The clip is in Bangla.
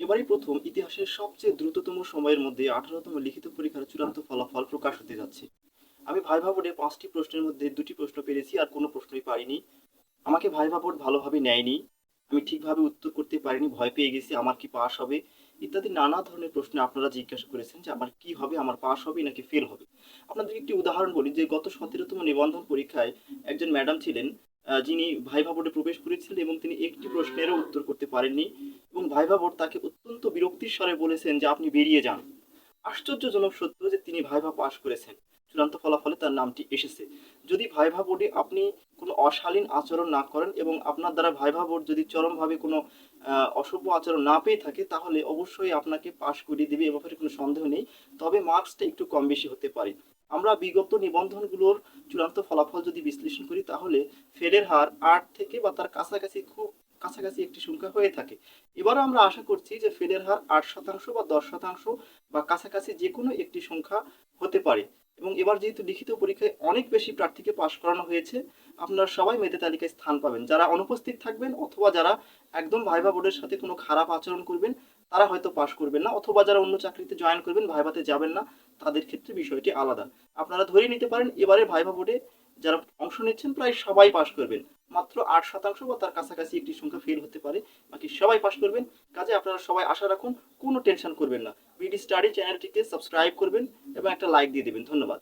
এবারই প্রথম ইতিহাসের সবচেয়ে দ্রুততম সময়ের মধ্যে আঠারোতম লিখিত পরীক্ষার চূড়ান্ত ফলাফল প্রকাশ হতে যাচ্ছে। আমি ভাইভা বোর্ডে পাঁচটি প্রশ্নের মধ্যে দুটি প্রশ্ন পেরেছি আর কোনো প্রশ্নই পারিনি আমাকে ভাইভা বোর্ড ভালোভাবে নেয়নি। আমি ঠিকভাবে উত্তর করতে পারিনি, ভয় পেয়ে গেছি, আমার কি পাস হবে ইত্যাদি নানা ধরনের প্রশ্ন আপনারা জিজ্ঞাসা করেছেন যে আমার কি হবে, আমার পাস হবে নাকি ফেল হবে। আপনাদের একটি উদাহরণ বলি যে গত সতেরোতম নিবন্ধন পরীক্ষায় একজন ম্যাডাম ছিলেন যিনি ভাইভা বোর্ডে প্রবেশ করেছিলেন এবং তিনি একটি প্রশ্নেরও উত্তর করতে পারেননি। এবং ভাইভা বোর্ড তাকে অত্যন্ত বিরক্তির স্বরে বলেছেন যে আপনি বেরিয়ে যান। আশ্চর্যজনক সত্য যে তিনি ভাইভা পাশ করেছেন। চূড়ান্ত ফলাফলে তার নামটি এসেছে। যদি ভাইভা বোর্ডে আপনি কোনো অশালীন আচরণ না করেন এবং আপনার দ্বারা ভাইভা বোর্ড যদি চরমভাবে কোনো অসভ্য আচরণ না পেয়ে থাকে, তাহলে অবশ্যই আপনাকে পাশ করিয়ে দেবে এ ব্যাপারে কোনো সন্দেহ নেই। তবে মার্কসটা একটু কম বেশি হতে পারে। আমরা বিগত নিবন্ধনগুলোর চূড়ান্ত ফলাফল যদি বিশ্লেষণ করি, তাহলে ফেলের হার আট থেকে বা তার কাছাকাছি খুব কাছাকাছি একটি সংখ্যা হয়ে থাকে। এবারও আমরা আশা করছি যে ফেলের হার আট শতাংশ বা দশ শতাংশ বা কাছাকাছি যে কোনো একটি সংখ্যা হতে পারে। এবং এবার যেহেতু লিখিত পরীক্ষায় অনেক বেশি প্রার্থীকে পাশ করানো হয়েছে, আপনারা সবাই মেধা তালিকায় স্থান পাবেন। যারা অনুপস্থিত থাকবেন অথবা যারা একদম ভাইবা বোর্ডের সাথে কোনো খারাপ আচরণ করবেন, তারা হয়তো পাশ করবেন না। অথবা যারা অন্য চাকরিতে জয়েন করবেন, ভাইভাতে যাবেন না, তাদের ক্ষেত্রে বিষয়টি আলাদা। আপনারা ধরে নিতে পারেন, এবারে ভাইভা বোর্ডে যারা অংশ নিচ্ছেন, প্রায় সবাই পাশ করবেন। মাত্র আট শতাংশ বা তার কাছাকাছি একটি সংখ্যা ফেল হতে পারে। বাকি সবাই পাশ করবেন। কাজে আপনারা সবাই আশা রাখুন, কোনো টেনশন করবেন না। বিডি স্টাডি চ্যানেলটিকে সাবস্ক্রাইব করবেন এবং একটা লাইক দিয়ে দেবেন। ধন্যবাদ।